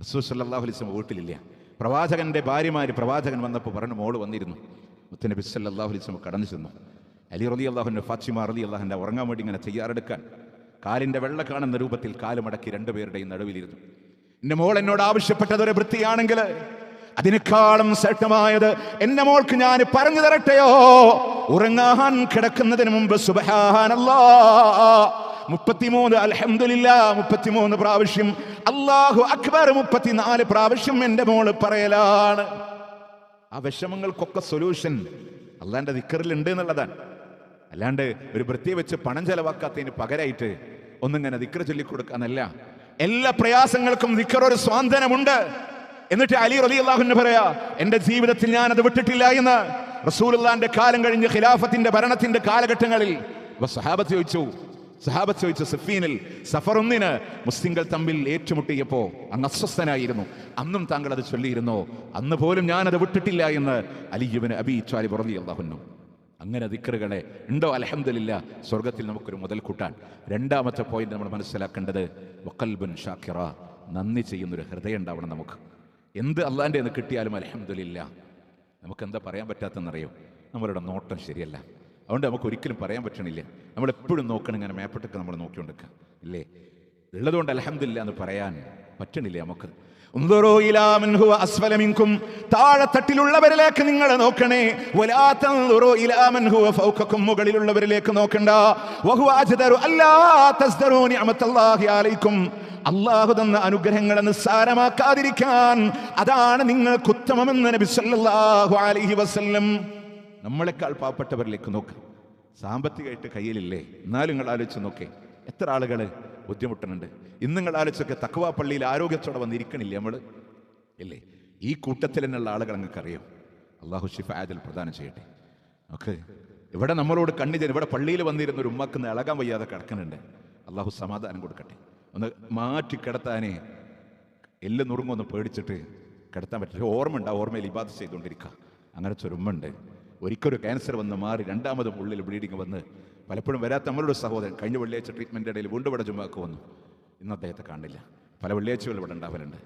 റസൂൽ സല്ലാഹു അലിസ്ലം വീട്ടിലില്ല. പ്രവാചകന്റെ ഭാര്യമാര് പ്രവാചകൻ വന്നപ്പോൾ പറഞ്ഞു മോൾ വന്നിരുന്നു. മുത്തനബി സല്ലല്ലാഹു അലൈഹി വസല്ലം കടന്നു ചെന്നു. അലി റലി അള്ളാഹുന്റെ ഫാത്തിമ റലി അള്ളാഹുന്റെ ഉറങ്ങാൻ വേണ്ടി ഇങ്ങനെ തയ്യാറെടുക്കാൻ കാലിന്റെ വെള്ള കാണുന്ന രൂപത്തിൽ കാലുമടക്കി രണ്ടുപേരുടെയും നടുവിലിരുന്നു. എന്റെ മോൾ എന്നോട് ആവശ്യപ്പെട്ടത് ഒരു വൃത്തിയാണെങ്കിൽ അതിനേക്കാളും ശ്രേഷ്ഠമായത് എന്റെ മോൾക്ക് ഞാൻ പറഞ്ഞു തരട്ടെയോ? ഉറങ്ങാൻ കിടക്കുന്നതിന് മുമ്പ് സുബഹാനല്ലാ. മുപ്പത്തിമൂന്ന് അലഹമില്ല മുപ്പത്തിമൂന്ന് പ്രാവശ്യം അള്ളാഹു അക്ബർ മുപ്പത്തിനാല് പ്രാവശ്യം എന്റെ മോൾ പറയലാണ്. ആ വിഷമങ്ങൾക്കൊക്കെ സൊല്യൂഷൻ അള്ളാന്റെ ദിക്കറിലുണ്ട് എന്നുള്ളതാണ്. അല്ലാണ്ട് ഒരു വൃത്തി വെച്ച് പണം ചെലവാക്കാത്തതിന് പകരമായിട്ട് ഒന്നിങ്ങനെ ദിക്കർ ചൊല്ലിക്കൊടുക്കാന്നല്ല. എല്ലാ പ്രയാസങ്ങൾക്കും ദിക്കർ ഒരു സ്വാന്തനമുണ്ട്. എന്നിട്ട് അലി റലി അള്ളാഹുന്ന് പറയാ എന്റെ ജീവിതത്തിൽ ഞാൻ അത് വിട്ടിട്ടില്ല എന്ന്. റസൂലുള്ളാന്റെ കാലം കഴിഞ്ഞ് ഖിലാഫത്തിന്റെ ഭരണത്തിന്റെ കാലഘട്ടങ്ങളിൽ സഹാബത്ത് ചോദിച്ചു. സഹാബത്ത് ചോദിച്ചു സഫീനിൽ സഫർ ഒന്നിന് മുസ്ലിങ്ങൾ തമ്മിൽ ഏറ്റുമുട്ടിയപ്പോ അങ്ങ് അസ്വസ്ഥനായിരുന്നു. അന്നും താങ്കൾ അത് ചൊല്ലിയിരുന്നോ? അന്ന് പോലും ഞാൻ അത് വിട്ടിട്ടില്ല എന്ന് അലിയുബിന് അബി ചാലി പറഞ്ഞു അള്ളാഹുന്നു അങ്ങനെ ദിക്കറുകളെ ഉണ്ടോ? അലഹമില്ല സ്വർഗത്തിൽ നമുക്കൊരു മുതൽ കൂട്ടാൻ. രണ്ടാമത്തെ പോയിന്റ് നമ്മൾ മനസ്സിലാക്കേണ്ടത് വക്കൽബുൻ ഷാക്കിറ. നന്ദി ചെയ്യുന്നൊരു ഹൃദയം ഉണ്ടാവണം നമുക്ക്. എന്ത് അള്ളാന്റെ എന്ന് കിട്ടിയാലും അലഹമില്ല നമുക്ക് എന്താ പറയാൻ പറ്റാത്തെന്നറിയോ നമ്മളുടെ നോട്ടം ശരിയല്ല. അതുകൊണ്ട് നമുക്ക് ഒരിക്കലും പറയാൻ പറ്റണില്ല. നമ്മൾ എപ്പോഴും നോക്കണം ഇങ്ങനെ മേപ്പെട്ടൊക്കെ നമ്മൾ നോക്കിക്കൊണ്ടിരിക്കുക. ഇല്ലേ? ഉള്ളതുകൊണ്ട് അലഹമില്ല എന്ന് പറയാൻ പറ്റണില്ല നമുക്ക്. ഉൻദുറൂ ഇലാ മൻ ഹുവ അസ്ഫല മിൻകും. താഴെത്തട്ടിലുള്ളവരിലേക്ക് നിങ്ങൾ നോക്കണേ. വലാ തൻദുറൂ ഇലാ മൻ ഹുവ ഫൗകക്കും മുകളിലുള്ളവരിലേക്ക് നോക്കണ്ട. അള്ളാഹു തന്ന അനുഗ്രഹങ്ങളെ നിസ്സാരമാക്കാതിരിക്കാൻ അതാണ് നിങ്ങൾക്ക് ഉത്തമമെന്ന് നബി സല്ലല്ലാഹു അലൈഹി വസല്ലം നമ്മളെക്കാൾ പാവപ്പെട്ടവരിലേക്ക് നോക്ക്. സാമ്പത്തികമായിട്ട് കയ്യിലില്ലേ? എന്നാലും നിങ്ങൾ ആലോചിച്ച് നോക്കേ. എത്ര ആളുകൾ ബുദ്ധിമുട്ടുന്നുണ്ട്. ഇന്ന് നിങ്ങൾ ആലോചിച്ചൊക്കെ തക്കുവ പള്ളിയിൽ ആരോഗ്യത്തോടെ വന്നിരിക്കണില്ലേ നമ്മൾ ഇല്ലേ? ഈ കൂട്ടത്തിൽ തന്നെയുള്ള ആളുകൾ നിങ്ങൾക്ക് അറിയാം അള്ളാഹു ഷിഫായതിൽ പ്രദാനം ചെയ്യട്ടെ. ഓക്കെ? ഇവിടെ നമ്മളോട് കണ്ണിജൻ ഇവിടെ പള്ളിയിൽ വന്നിരുന്ന ഒരു ഉമ്മക്കുന്ന ഇളകാൻ വയ്യാതെ കിടക്കുന്നുണ്ട്. അള്ളാഹു സമാധാനം കൊടുക്കട്ടെ. ഒന്ന് മാറ്റി കിടത്താനെ എല്ല് നുറുങ്ങൊന്ന് പേടിച്ചിട്ട് കിടത്താൻ പറ്റില്ല. ഓർമ്മ ഉണ്ട് ആ ഓർമ്മയിൽ ഇബാദ് ചെയ്തുകൊണ്ടിരിക്കുക. അങ്ങനെ ഉണ്ട്. ഒരിക്കലും ക്യാൻസർ വന്ന് മാറി രണ്ടാമത് ഉള്ളിൽ ബ്ലീഡിങ് വന്ന് പലപ്പോഴും വരാത്ത നമ്മളുടെ സഹോദരൻ കഴിഞ്ഞ വെള്ളിയാഴ്ച ട്രീറ്റ്മെന്റ് ഇടയിൽ വീണ്ടും ഇവിടെ ചുമ്മാക്ക് വന്നു. ഇന്ന് അദ്ദേഹത്തെ കാണില്ല. പല വെള്ളിയാഴ്ചകൾ ഇവിടെ ഉണ്ടാവലുണ്ട്.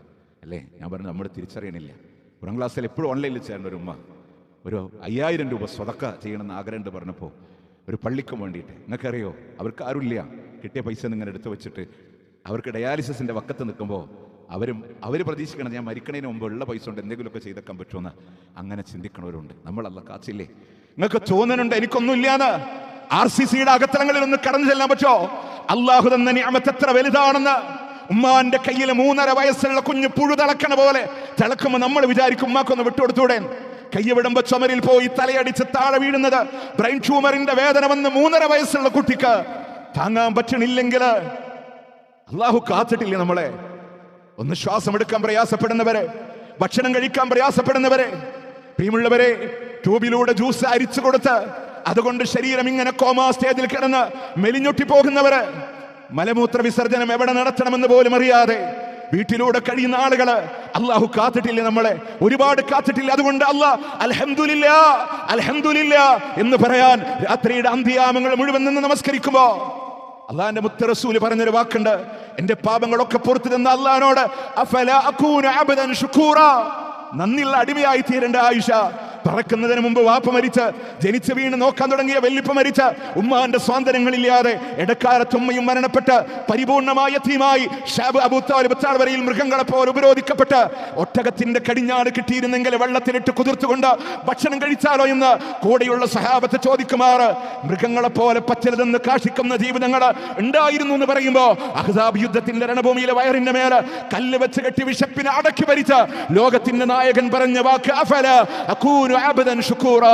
അല്ലേ? ഞാൻ പറഞ്ഞു നമ്മൾ തിരിച്ചറിയണില്ല. പുറം ക്ലാസ്സിൽ എപ്പോഴും ഓൺലൈനിൽ ചേരേണ്ട ഒരു ഉമ്മ. ഒരു അയ്യായിരം രൂപ സ്വതക്ക ചെയ്യണമെന്ന് ആഗ്രഹമുണ്ട് പറഞ്ഞപ്പോൾ ഒരു പള്ളിക്കും വേണ്ടിയിട്ട്. നിങ്ങൾക്കറിയോ? അവർക്ക് ആരുമില്ല. കിട്ടിയ പൈസ ഇങ്ങനെ എടുത്തു വെച്ചിട്ട് അവർക്ക് ഡയാലിസിസിന്റെ വക്കത്ത് നിൽക്കുമ്പോൾ അവരും അവർ പ്രതീക്ഷിക്കണം ഞാൻ മരിക്കണതിന് മുമ്പ് ഉള്ള പൈസ കൊണ്ട് എന്തെങ്കിലുമൊക്കെ ചെയ്തേക്കാൻ പറ്റുമെന്ന് അങ്ങനെ ചിന്തിക്കണവരുണ്ട്. നമ്മളല്ല കാച്ചില്ലേ? നിങ്ങൾക്ക് തോന്നുന്നുണ്ട് എനിക്കൊന്നുമില്ലാന്ന്. ആർ സി സിയുടെ അകത്തളങ്ങളിൽ ഒന്ന് കടന്നു ചെല്ലാൻ പറ്റോ അള്ളാഹു തന്ന നിയമത്ത് എത്ര വലുതാണെന്ന്. ഉമ്മാന്റെ കയ്യിൽ മൂന്നര വയസ്സുള്ള കുഞ്ഞ് പുഴു തിളക്കണ പോലെ തിളക്കുമ്പോൾ നമ്മൾ വിചാരിക്കും ഉമ്മാക്കൊന്ന് വിട്ടുകൊടുത്തൂടെ കയ്യ വിടുമ്പോ ചുമരിൽ പോയി തലയടിച്ച് താഴെ വീഴുന്നത്. ബ്രെയിൻ ട്യൂമറിന്റെ വേദന വന്ന് മൂന്നര വയസ്സുള്ള കുട്ടിക്ക് താങ്ങാൻ പറ്റണില്ലെങ്കിൽ അള്ളാഹു കാത്തിട്ടില്ലേ നമ്മളെ? ഒന്ന് ശ്വാസം എടുക്കാൻ പ്രയാസപ്പെടുന്നവരെ ഭക്ഷണം കഴിക്കാൻ പ്രയാസപ്പെടുന്നവരെ പ്രിയമുള്ളവരെ ട്യൂബിലൂടെ ജ്യൂസ് അരിച്ചു കൊടുത്ത് അതുകൊണ്ട് ശരീരം ഇങ്ങനെ കോമാ സ്റ്റേജിൽ കിടന്ന് മെലിഞ്ഞൊട്ടി പോകുന്നവര് മലമൂത്ര വിസർജനം എവിടെ നടത്തണമെന്ന് പോലും അറിയാതെ വീട്ടിലൂടെ കഴിയുന്ന ആളുകൾ അള്ളാഹു കാത്തിട്ടില്ല നമ്മളെ? ഒരുപാട് കാത്തിട്ടില്ല? അതുകൊണ്ട് അള്ളാഹ് അൽഹംദുലില്ലാ അൽഹംദുലില്ലാ എന്ന് പറയാൻ രാത്രിയുടെ അന്ത്യാമങ്ങൾ മുഴുവൻ നിന്ന് നമസ്കരിക്കുമ്പോ അള്ളാന്റെ മുത്തറസൂൽ പറഞ്ഞൊരു വാക്കുണ്ട്. എന്റെ പാപങ്ങളൊക്കെ പുറത്തു തന്ന അള്ളഹാനോട് നന്ദിയുള്ള അടിമയായി തീരേണ്ട ആയുഷ പറക്കുന്നതിന് മുമ്പ് വാപ്പ മരിച്ച് ജനിച്ച് വീണ് നോക്കാൻ തുടങ്ങിയ വെല്ലിപ്പ മരിച്ച് ഉമ്മാന്റെ സ്വാതന്ത്ര്യങ്ങളില്ലാതെ ഇടക്കാലത്തുമ്മയും മരണപ്പെട്ട് പരിപൂർണമായ തീമായി ഷാബ് അബൂ താലിബ് മൃഗങ്ങളെ പോലെ ഉപരോധിക്കപ്പെട്ട് ഒട്ടകത്തിന്റെ കടിഞ്ഞാട് കിട്ടിയിരുന്നെങ്കിൽ വെള്ളത്തിലിട്ട് കുതിർത്തുകൊണ്ട് ഭക്ഷണം കഴിച്ചാലോ എന്ന് കൂടെയുള്ള സഹാബത്ത് ചോദിക്കുമാറ് മൃഗങ്ങളെ പോലെ പച്ചലതെന്ന് കാഷിക്കുന്ന ജീവിതങ്ങൾ ഉണ്ടായിരുന്നു എന്ന് പറയുമ്പോൾ അഹ്സാബ് യുദ്ധത്തിന്റെ രണഭൂമിയിലെ വയറിന്റെ മേലെ കല്ല് വെച്ച് കെട്ടി വിശപ്പിനെ അടക്കി ഭരിച്ച ലോകത്തിന്റെ നായകൻ പറഞ്ഞ വാക്ക് അഫല അകൂനു അബദൻ ശുക്കൂറ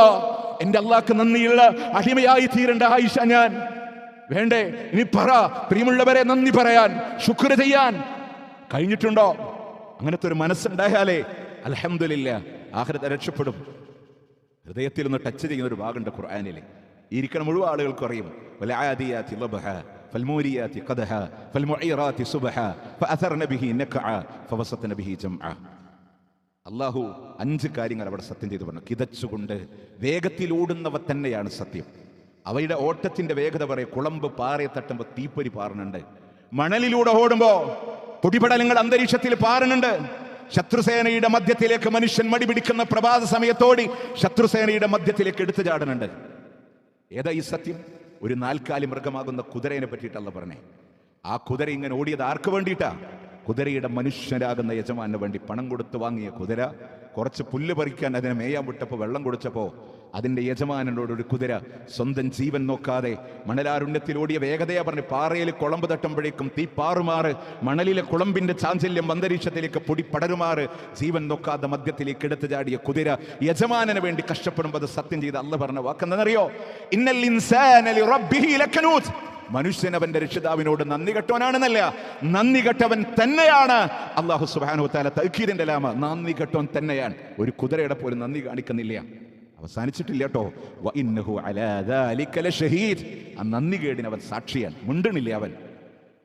എന്റെ അള്ളാഹ്ക്ക് നന്ദിയുള്ള അടിമയായി തീരേണ്ട ആയിഷ ഞാൻ വേണ്ടേ ഇനി പറ പ്രിയമുള്ളവരെ നന്ദി പറയാൻ ശുക്ർ ചെയ്യാൻ കഴിഞ്ഞിട്ടുണ്ടോ അങ്ങനത്തെ ഒരു മനസ്സുണ്ടായാലേ അലഹമില്ല ആഹൃത രക്ഷപ്പെടും ഹൃദയത്തിൽ ഒന്ന് ടച്ച് ചെയ്യുന്ന ഒരു ഭാഗമുണ്ട് ഖുർആാനിൽ ഇരിക്കണ മുഴുവൻ ആളുകൾക്കും അറിയും والعاديات ضبحا فالموريات قدحا فالمعيرات صبحا فأثرن به نكعا فوسطن به جمعا അള്ളാഹു അഞ്ച് കാര്യങ്ങൾ അവിടെ സത്യം ചെയ്തു പറഞ്ഞു. കിതച്ചുകൊണ്ട് വേഗത്തിലൂടുന്നവ തന്നെയാണ് സത്യം. അവയുടെ ഓട്ടത്തിന്റെ വേഗത പറയും. കുളമ്പ് പാറയെ തട്ടുമ്പോൾ തീപ്പൊരി പാറുന്നുണ്ട്. മണലിലൂടെ ഓടുമ്പോൾ പൊടിപടലങ്ങൾ അന്തരീക്ഷത്തിൽ പാറുന്നുണ്ട്. ശത്രുസേനയുടെ മധ്യത്തിലേക്ക് മനുഷ്യൻ മടി പിടിക്കുന്ന പ്രഭാത സമയത്തോടി ശത്രുസേനയുടെ മധ്യത്തിലേക്ക് എടുത്തു ചാടുന്നുണ്ട്. ഏതാ ഈ സത്യം? ഒരു നാൽക്കാലി മൃഗമാകുന്ന കുതിരയെ പറ്റിയിട്ടല്ല പറഞ്ഞേ. ആ കുതിര ഇങ്ങനെ ഓടിയത് ആർക്ക് വേണ്ടിയിട്ടാ? കുതിരയുടെ മനുഷ്യരാകുന്ന യജമാന് വേണ്ടി പണം കൊടുത്ത് വാങ്ങിയ കുതിര കുറച്ച് പുല്ല് പറിക്കാൻ അതിനെ മേയാൻ വിട്ടപ്പോൾ വെള്ളം കുടിച്ചപ്പോൾ അതിന്റെ യജമാനനോട് ഒരു കുതിര സ്വന്തം ജീവൻ നോക്കാതെ മണലാരുണ്യത്തിലോടിയ വേഗതയാ പറഞ്ഞ് പാറയിൽ കുളമ്പ് തട്ടുമ്പോഴേക്കും തീ പാറുമാറ് മണലിലെ കുളമ്പിന്റെ ചാഞ്ചല്യം അന്തരീക്ഷത്തിലേക്ക് പൊടി പടരുമാറ് ജീവൻ നോക്കാതെ മദ്യത്തിലേക്ക് എടുത്തു ചാടിയ കുതിര യജമാനന് വേണ്ടി കഷ്ടപ്പെടുമ്പോൾ അത് സത്യം ചെയ്ത് അല്ല പറഞ്ഞ വാക്കെന്തെന്നറിയോ ഇന്നൽ ലക്കനൂത് മനുഷ്യൻ അവന്റെ രക്ഷിതാവിനോട് നന്ദി കെട്ടവനാണെന്നല്ല നന്ദി കെട്ടവൻ തന്നെയാണ്. അള്ളാഹു സുബാനു താല തൽക്കീരിന്റെ ലാമ നന്ദി കെട്ടവൻ തന്നെയാണ്. ഒരു കുതിരയുടെ പോലും നന്ദി കാണിക്കുന്നില്ല. അവസാനിച്ചിട്ടില്ല കേട്ടോ ലശഹീദ്. ആ നന്ദി കേടിന് അവൻ സാക്ഷിയാണ്. മുണ്ടണില്ല അവൻ.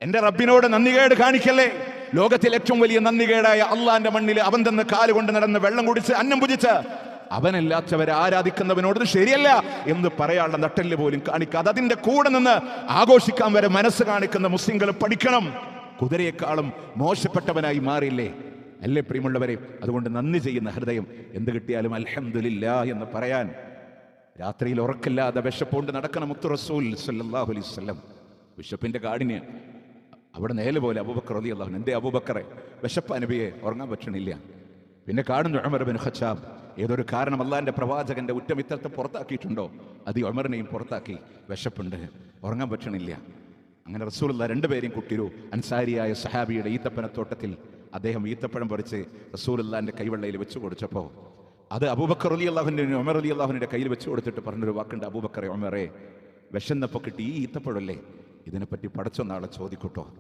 എന്റെ റബ്ബിനോട് നന്ദി കേട് കാണിക്കല്ലേ? ലോകത്തിൽ ഏറ്റവും വലിയ നന്ദികേടായ അള്ളാന്റെ മണ്ണിൽ അവൻ തന്നെ കാലുകൊണ്ട് നടന്ന് വെള്ളം കുടിച്ച് അന്നം പുജിച്ച് അവനല്ലാത്തവരെ ആരാധിക്കുന്നവനോട് ശരിയല്ല എന്ന് പറയാനുള്ള നട്ടൽ പോലും കാണിക്കാതെ അതിന്റെ കൂടെ നിന്ന് ആഘോഷിക്കാൻ വരെ മനസ്സ് കാണിക്കുന്ന മുസ്ലിങ്ങൾ പഠിക്കണം. കുതിരയെക്കാളും മോശപ്പെട്ടവനായി മാറിയില്ലേ? അല്ലേ പ്രിയമുള്ളവരെ? അതുകൊണ്ട് നന്ദി ചെയ്യുന്ന ഹൃദയം എന്ത് കിട്ടിയാലും അലഹമില്ല എന്ന് പറയാൻ. രാത്രിയിൽ ഉറക്കില്ലാതെ വിശപ്പുകൊണ്ട് നടക്കണം മുത്തു റസൂൽ സല്ലാഹു അലൈഹി വിശപ്പിന്റെ കാടിന് അവിടെ നേലെ പോലെ അബൂബക്കർ അലി അള്ളാഹു എന്തേ അബൂബക്കറെ? വിശപ്പ് അനുഭയെ ഉറങ്ങാൻ പറ്റണില്ല. പിന്നെ കാടുന്നു അമർ ബിൻ ഖച്ചാബ് ഏതൊരു കാരണം അള്ളാഹിന്റെ പ്രവാചകന്റെ ഉറ്റമിത്തത്തെ പുറത്താക്കിയിട്ടുണ്ടോ? അത് ഈ ഉമറിനെയും പുറത്താക്കി വിശപ്പുണ്ട്. ഉറങ്ങാൻ പറ്റണില്ല. അങ്ങനെ റസൂലുള്ള രണ്ടുപേരെയും കുട്ടിരു. അൻസാരിയായ സഹാബിയുടെ ഈത്തപ്പനത്തോട്ടത്തിൽ അദ്ദേഹം ഈത്തപ്പഴം പറിച്ച് റസൂലുള്ളാന്റെ കൈവെള്ളയിൽ വെച്ച് കൊടുത്തപ്പോൾ അത് അബൂബക്കർ അലി അള്ളാഹുവിന്റെ ഉമർ അലി അള്ളാഹുവിന്റെ കയ്യിൽ വെച്ച് കൊടുത്തിട്ട് പറഞ്ഞൊരു വാക്കുണ്ട് അബൂബക്കറെ ഉമറെ വിശന്നപ്പോൾ കിട്ടി ഈ ഈത്തപ്പഴല്ലേ? ഇതിനെപ്പറ്റി പഠിച്ചൊന്നാളെ ചോദിക്കട്ടോ?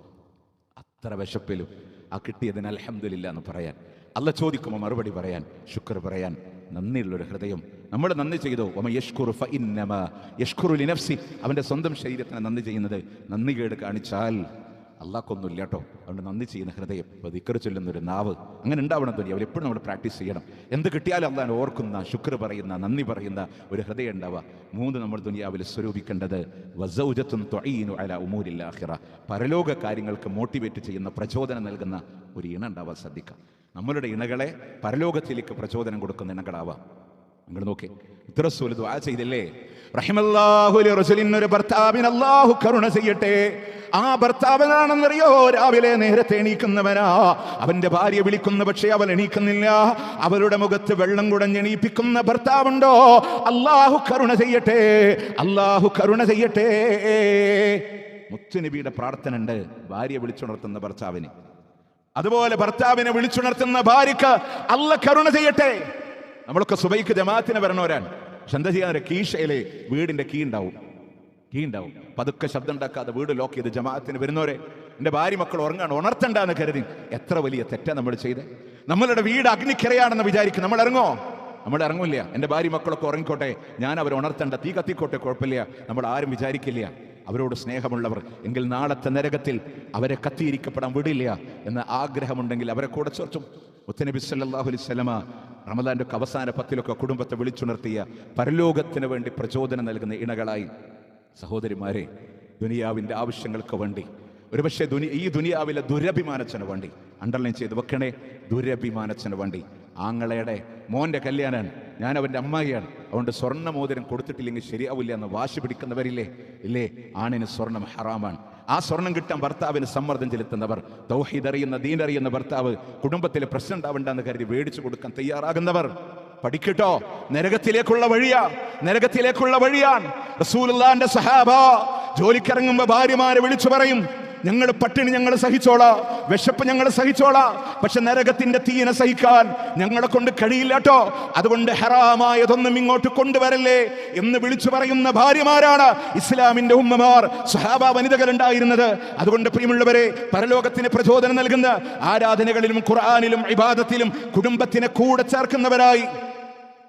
അത്ര വിശപ്പിലും. ആ കിട്ടിയതിന് അലഹമില്ല എന്ന് പറയാൻ. അല്ല ചോദിക്കുമോ മറുപടി പറയാൻ ശുക്ർ പറയാൻ നന്ദിയുള്ളൊരു ഹൃദയം. നമ്മൾ നന്ദി ചെയ്തോ. ഒമ യഷ്കുറു ഫ ഇന്നമ. യഷ്കുറു ലിനഫ്സി അവന്റെ സ്വന്തം ശരീരത്തിന് നന്ദി ചെയ്യുന്നത് നന്ദി കേട് കാണിച്ചാൽ അള്ളാഹ്ക്കൊന്നുമില്ല കേട്ടോ. അതുകൊണ്ട് നന്ദി ചെയ്യുന്ന ഹൃദയം ഇപ്പോൾ ദിക്കർ ചൊല്ലുന്നൊരു നാവ്. അങ്ങനെ ഉണ്ടാവണം തോന്നി അവർ എപ്പോഴും നമ്മൾ പ്രാക്ടീസ് ചെയ്യണം. എന്ത് കിട്ടിയാലും അള്ളാൻ ഓർക്കുന്ന ശുക്ർ പറയുന്ന നന്ദി പറയുന്ന ഒരു ഹൃദയം ഉണ്ടാവുക. മൂന്ന് നമ്മൾ ദുനിയാവിൽ സ്വരൂപിക്കേണ്ടത് വസൗജത്തും തൊഴീനു അല ഉമൂരില്ലാഹിറ പരലോക കാര്യങ്ങൾക്ക് മോട്ടിവേറ്റ് ചെയ്യുന്ന പ്രചോദനം നൽകുന്ന ഒരു ഇണ ഉണ്ടാവാൻ ശ്രദ്ധിക്കാം നമ്മളുടെ ഇണകളെ പരലോകത്തിലേക്ക് പ്രചോദനം കൊടുക്കുന്ന ഇണകളാവാം. നിങ്ങൾ നോക്കി ഇത്ര ദുആ ചെയ്തില്ലേ? റഹിമല്ലാഹു ലി റസൂലിൻ ഒരു ഭർത്താവിന് അല്ലാഹു കരുണ ചെയ്യട്ടെ. ആ ഭർത്താവിനാണെന്നറിയോ? രാവിലെ നേരത്തെ എണീക്കുന്നവനാ. അവന്റെ ഭാര്യ വിളിക്കുന്ന പക്ഷേ അവൻ എണീക്കുന്നില്ല. അവരുടെ മുഖത്ത് വെള്ളം കുടഞ്ഞെണീപ്പിക്കുന്ന ഭർത്താവുണ്ടോ? അല്ലാഹു കരുണ ചെയ്യട്ടെ. അല്ലാഹു കരുണ ചെയ്യട്ടെ. മുത്തുനബിയുടെ പ്രാർത്ഥന ഉണ്ട് ഭാര്യ വിളിച്ചുണർത്തുന്ന ഭർത്താവിന്. അതുപോലെ ഭർത്താവിനെ വിളിച്ചുണർത്തുന്ന ഭാര്യക്ക് അല്ല കരുണ ചെയ്യട്ടെ. നമ്മളൊക്കെ സുബൈക്ക് ജമാഅത്തിന് വരണവരാണ്. പക്ഷെ എന്താ ചെയ്യാൻ കീശയിലെ വീടിന്റെ കീ ഉണ്ടാവും. കീ ഉണ്ടാവും. പതുക്കെ ശബ്ദം ഉണ്ടാക്കാതെ വീട് ലോക്ക് ചെയ്ത് ജമാഅത്തിന് വരുന്നവരെ എന്റെ ഭാര്യ മക്കൾ ഉറങ്ങാണ്. ഉണർത്തണ്ടെന്ന് കരുതി. എത്ര വലിയ തെറ്റാ നമ്മൾ ചെയ്ത്. നമ്മളുടെ വീട് അഗ്നിക്കരയാണെന്ന് വിചാരിക്കും. നമ്മൾ ഇറങ്ങോ? നമ്മൾ ഇറങ്ങില്ല. എന്റെ ഭാര്യ മക്കളൊക്കെ ഉറങ്ങിക്കോട്ടെ. ഞാൻ അവർ ഉണർത്തണ്ട. തീ കത്തിക്കോട്ടെ കുഴപ്പമില്ല. നമ്മൾ ആരും വിചാരിക്കില്ല. അവരോട് സ്നേഹമുള്ളവർ എങ്കിൽ നാളത്തെ നരകത്തിൽ അവരെ കത്തിയിരിക്കപ്പെടാൻ വിടില്ല എന്ന ആഗ്രഹമുണ്ടെങ്കിൽ അവരെ കൂടെ ചേർത്തും. മുത്തനബി സല്ലല്ലാഹു അലൈഹി സ്വലമ റമദാന്റെ ഒക്കെ അവസാന പത്തിലൊക്കെ കുടുംബത്തെ വിളിച്ചുണർത്തിയ പരലോകത്തിന് വേണ്ടി പ്രചോദനം നൽകുന്ന ഇണകളായി. സഹോദരിമാരെ ദുനിയാവിന്റെ ആവശ്യങ്ങൾക്ക് വേണ്ടി. ഒരുപക്ഷെ ദുനി ഈ ദുനിയാവിലെ ദുരഭിമാനച്ചന് വേണ്ടി. അണ്ടർലൈൻ ചെയ്ത് വെക്കണേ ദുരഭിമാനച്ചന് വേണ്ടി. ആങ്ങളയുടെ മോന്റെ കല്യാണമാണ് ഞാൻ അവന്റെ അമ്മായിയാണ്. അതുകൊണ്ട് സ്വർണ മോതിരം കൊടുത്തിട്ടില്ലെങ്കിൽ ശരിയാവില്ല എന്ന് വാശി പിടിക്കുന്നവരില്ലേ? ഇല്ലേ? ആണിന് സ്വർണം ഹറാമാണ്. ആ സ്വർണം കിട്ടാൻ ഭർത്താവിന് സമ്മർദ്ദം ചെലുത്തുന്നവർ തൗഹീദ് അറിയുന്ന ദീൻ അറിയുന്ന ഭർത്താവ് കുടുംബത്തിലെ പ്രശ്നം ഉണ്ടാവണ്ടെന്ന് കരുതി മേടിച്ചു കൊടുക്കാൻ തയ്യാറാകുന്നവർ. പഠിക്കട്ടോ. നരകത്തിലേക്കുള്ള വഴിയാ. നരകത്തിലേക്കുള്ള വഴിയാണ്. റസൂലുള്ളാന്റെ സഹാബ ജോലിക്കിറങ്ങുമ്പോ ഭാര്യമാരെ വിളിച്ചു പറയും ഞങ്ങൾ പട്ടിണി ഞങ്ങൾ സഹിച്ചോളാ. വിശപ്പ് ഞങ്ങൾ സഹിച്ചോളാ. പക്ഷെ നരകത്തിന്റെ തീയനെ സഹിക്കാൻ ഞങ്ങളെ കൊണ്ട് കഴിയില്ല കേട്ടോ അതുകൊണ്ട് ഹെറാമായതൊന്നും ഇങ്ങോട്ട് കൊണ്ടുവരല്ലേ എന്ന് വിളിച്ചു പറയുന്ന ഭാര്യമാരാണ് ഇസ്ലാമിന്റെ ഉമ്മമാർ സഹാബ വനിതകൾ ഉണ്ടായിരുന്നത് അതുകൊണ്ട് പ്രിയമുള്ളവരെ പരലോകത്തിന് പ്രചോദനം നൽകുന്ന ആരാധനകളിലും ഖുർആാനിലും ഇബാദത്തിലും കുടുംബത്തിനെ കൂടെ ചേർക്കുന്നവരായി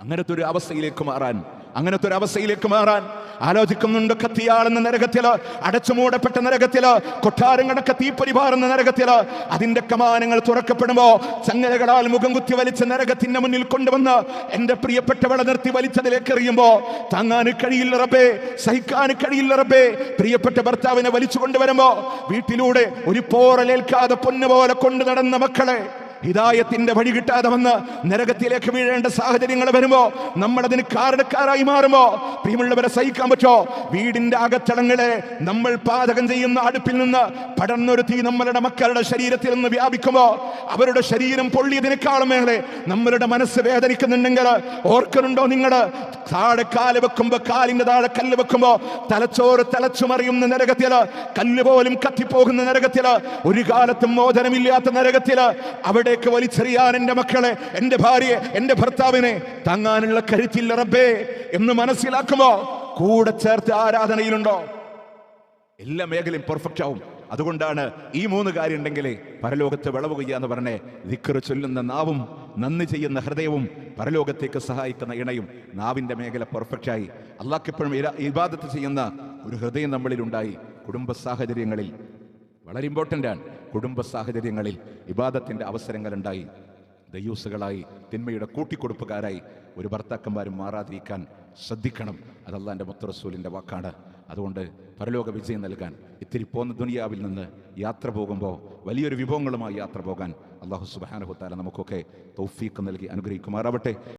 അങ്ങനത്തെ ഒരു അവസ്ഥയിലേക്ക് മാറാൻ അങ്ങനത്തെ ഒരു അവസ്ഥയിലേക്ക് മാറാൻ ആലോചിക്കുന്നുണ്ട് കത്തിയാളെന്ന നരകത്തിൽ അടച്ചുമൂടപ്പെട്ട നരകത്തിൽ കൊട്ടാരം കണക്ക തീപ്പരിപാറുന്ന നരകത്തിൽ അതിന്റെ കമാനങ്ങൾ തുറക്കപ്പെടുമ്പോ ചങ്ങലകളാൽ മുഖം കുത്തി വലിച്ച നരകത്തിന്റെ മുന്നിൽ കൊണ്ടുവന്ന് എന്റെ പ്രിയപ്പെട്ടവളെ നിർത്തി വലിച്ചതിലേക്ക് എറിയുമ്പോ താങ്ങാൻ കഴിയില്ല റബ്ബേ സഹിക്കാൻ കഴിയില്ല റബ്ബേ. പ്രിയപ്പെട്ട ഭർത്താവിനെ വലിച്ചു കൊണ്ടുവരുമ്പോ വീട്ടിലൂടെ ഒരു പോറലേൽക്കാതെ പൊന്നുപോലെ കൊണ്ടു നടന്ന മക്കളെ ഹിദായത്തിന്റെ വഴി കിട്ടാതെ വന്ന് നരകത്തിലേക്ക് വീഴേണ്ട സാഹചര്യങ്ങൾ വരുമോ? നമ്മൾ അതിന് കാരണക്കാരായി മാറുമോ? പ്രിയമുള്ളവരെ സഹിക്കാൻ പറ്റോ? വീടിന്റെ അകത്തളങ്ങളെ നമ്മൾ പാചകം ചെയ്യുന്ന അടുപ്പിൽ നിന്ന് പടർന്നൊരു തീ നമ്മളുടെ മക്കളുടെ ശരീരത്തിൽ നിന്ന് വ്യാപിക്കുമോ? അവരുടെ ശരീരം പൊള്ളിയതിനേക്കാളും മേലെ നമ്മളുടെ മനസ്സ് വേദനിക്കുന്നുണ്ടെങ്കിൽ ഓർക്കുന്നുണ്ടോ നിങ്ങൾ? താഴെ കാൽ വെക്കുമ്പോ കാലിന്റെ താഴെ കല്ല് വെക്കുമ്പോ തലച്ചോറ് തലച്ചുമറിയുന്ന നരകത്തിൽ കല്ല് പോലും കത്തിപ്പോകുന്ന നരകത്തിൽ ഒരു കാലത്തും മോചനമില്ലാത്ത നരകത്തിൽ അവിടേക്ക് വലിച്ചെറിയാൻ എന്റെ മക്കളെ എന്റെ ഭാര്യയെ എന്റെ ഭർത്താവിനെ താങ്ങാനുള്ള കരുത്തില്ല റബ്ബേ എന്ന് മനസ്സിലാക്കുമോ? കൂടെ ചേർത്ത് ആരാധനയിലുണ്ടോ? എല്ലാ മേഖലയും പെർഫെക്റ്റ് ആവും. അതുകൊണ്ടാണ് ഈ മൂന്ന് കാര്യം ഉണ്ടെങ്കിൽ പരലോകത്ത് വിളവ് കൊയ്യുക എന്ന് പറഞ്ഞേ ദിക്കറ് ചൊല്ലുന്ന നാവും നന്ദി ചെയ്യുന്ന ഹൃദയവും പരലോകത്തേക്ക് സഹായിക്കുന്ന ഇണയും നാവിന്റെ മേഖല പെർഫെക്റ്റായി അള്ളാഹ്ക്കെപ്പോഴും ഇബാദത്ത് ചെയ്യുന്ന ഒരു ഹൃദയം നമ്മളിലുണ്ടായി. കുടുംബ സാഹചര്യങ്ങളിൽ വളരെ ഇമ്പോർട്ടന്റ് ആണ്. കുടുംബ സാഹചര്യങ്ങളിൽ ഇബാദത്തിന്റെ അവസരങ്ങളുണ്ടായി. ദയൂസുകളായി തിന്മയുടെ കൂട്ടിക്കൊടുപ്പുകാരായി ഒരു ഭർത്താക്കന്മാരും മാറാതിരിക്കാൻ ശ്രദ്ധിക്കണം. അതല്ല എന്റെ മുത്തറസൂലിന്റെ വാക്കാണ്. അതുകൊണ്ട് പരലോക വിജയം നൽകാൻ ഇത്തിരി പോന്ന ദുനിയാവിൽ നിന്ന് യാത്ര പോകുമ്പോൾ വലിയൊരു വിഭവങ്ങളുമായി യാത്ര പോകാൻ അള്ളാഹു സുബാനഹുത്താല നമുക്കൊക്കെ തൗഫീക്ക് നൽകി അനുഗ്രഹിക്കുമാറാവട്ടെ.